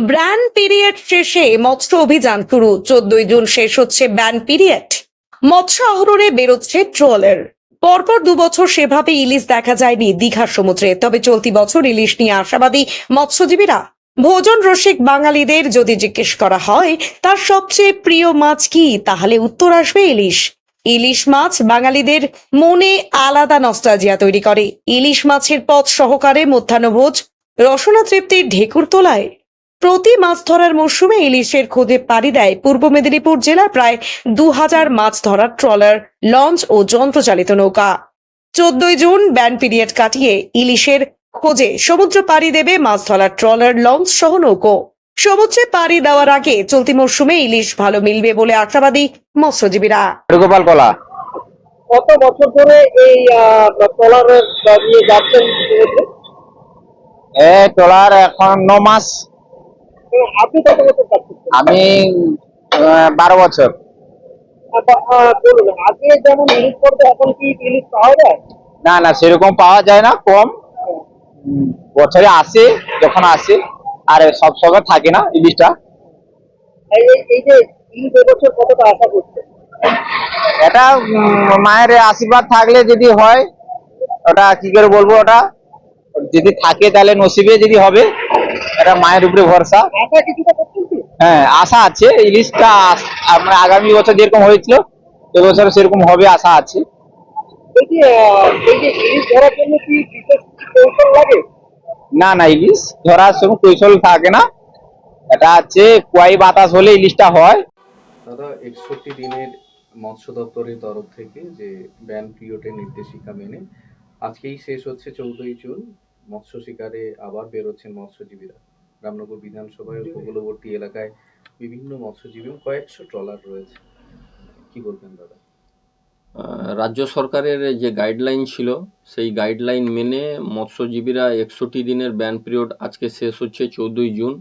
Ban period শেষে মৎস্য অভিযান শুরু। চোদ্দই জুন শেষ হচ্ছে ব্যান পিরিয়ড। মৎস্য আহরণে বেরোচ্ছে ট্রলার। পরপর দু বছর সেভাবে ইলিশ দেখা যায়নি দীঘার সমুদ্রে। তবে চলতি বছর ইলিশ নিয়ে আশাবাদী মৎস্যজীবীরা। ভোজন রসিক বাঙালিদের যদি জিজ্ঞেস করা হয়, তার সবচেয়ে প্রিয় মাছ কি? তাহলে উত্তর আসবে ইলিশ। ইলিশ মাছ বাঙালিদের মনে আলাদা নস্টালজিয়া তৈরি করে। ইলিশ মাছের পথ সহকারে মধ্যাহ্নভোজ, রসনা তৃপ্তির ঢেকুর তোলায়। প্রতি মাছ ধরার মরশুমে ইলিশের খোঁজে পাড়ি দেয় পূর্ব মেদিনীপুর জেলার প্রায় দু হাজার মাছ ধরার ট্রলার লঞ্চ ও যন্ত্রচালিত নৌকা। চোদ্দই জুন ব্যান পিরিয়ড কাটিয়ে ইলিশের খোঁজে সমুদ্র পাড়ি দেবে মাছ ধরার ট্রলার লঞ্চ সহ নৌকো। সমুদ্রে পাড়ি দেওয়ার আগে চলতি মরশুমে ইলিশ ভালো মিলবে বলে আশাবাদী মৎস্যজীবীরা। গোপাল কলা। কত বছর ধরে এই ট্রলারের নিয়ে যাচ্ছেন? এ ট্রলার এখন ন মাস আপনি কত বছর যাচ্ছেন আমি বারো বছর। আচ্ছা, বলুন আগে যেমন ইলিশ করবে এখন কি ইলিশ পাওয়া যায়? না না সেরকম পাওয়া যায় না কম। বছরে আসে যখন আসে আর সব সময় থাকে না ইলিশটা এই যে ইলিশ এবছর কতটা আশা করছে এটা মায়ের আশীর্বাদ থাকলে যদি হয় ওটা কি করে বলব ওটা? যদি থাকে তাহলে নসিবে যদি হবে। এটা মায়ের উপরে ভরসা। হ্যাঁ আশা আছে। ইলিশটা আমরা আগামী বছর যেরকম হয়েছিল এবছর সেরকম হবে আশা আছে। না না ইলিশ ধরার সময় কৌশল থাকে না। এটা হচ্ছে কুয়াই বাতাস হলে ইলিশটা হয়। দাদা একষট্টি দিনের মৎস্য দপ্তরের তরফ থেকে যে ব্যান পিরিয়ডের নির্দেশিকা মেনে আজকেই শেষ হচ্ছে চৌদ্দই জুন। মৎস্য শিকারে আবার বেরোচ্ছেন মৎস্যজীবীরা। রামনগর বিধানসভার উপকূলবর্তী এলাকায় বিভিন্ন মৎস্যজীবী ও কয়েকশো ট্রলার রয়েছে। কি বলবেন দাদা? রাজ্য সরকারের যে গাইডলাইন ছিল সেই গাইডলাইন মেনে মৎস্যজীবীরা একষট্টি দিনের ব্যান পিরিয়ড আজকে শেষ হচ্ছে চৌদ্দই জুন।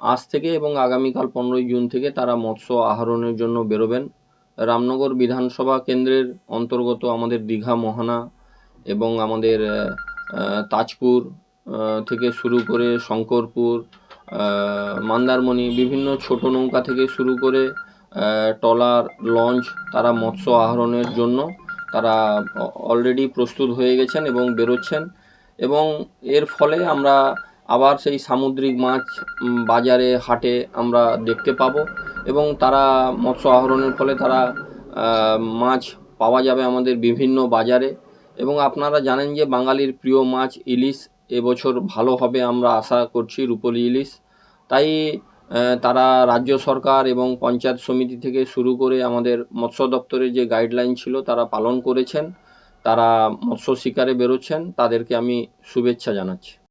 আজ থেকে এবং আগামীকাল পনেরোই জুন থেকে তারা মৎস্য আহরণের জন্য বেরোবেন। রামনগর বিধানসভা কেন্দ্রের অন্তর্গত আমাদের দীঘা মোহনা এবং আমাদের তাজপুর থেকে শুরু করে শঙ্করপুর মন্দারমণি বিভিন্ন ছোট নৌকা থেকে শুরু করে আহ, ট্রলার লঞ্চ তারা মৎস্য আহরণের জন্য তারা অলরেডি প্রস্তুত হয়ে গেছেন এবং বেরোচ্ছেন। এবং এর ফলে আমরা আবার সেই সামুদ্রিক মাছ বাজারে হাটে আমরা দেখতে পাবো এবং তারা মৎস্য আহরণের ফলে তারা মাছ পাওয়া যাবে আমাদের বিভিন্ন বাজারে। এবং আপনারা জানেন যে বাঙালির প্রিয় মাছ ইলিশ এবছর ভালো হবে আমরা আশা করছি রূপলি ইলিশ। তাই তারা রাজ্য সরকার এবং পঞ্চায়েত সমিতি থেকে শুরু করে আমাদের মৎস্য দপ্তরের যে গাইডলাইন ছিল, তারা পালন করেছেন। তারা মৎস্য শিকারে বেরোচ্ছেন। তাদেরকে আমি শুভেচ্ছা জানাচ্ছি।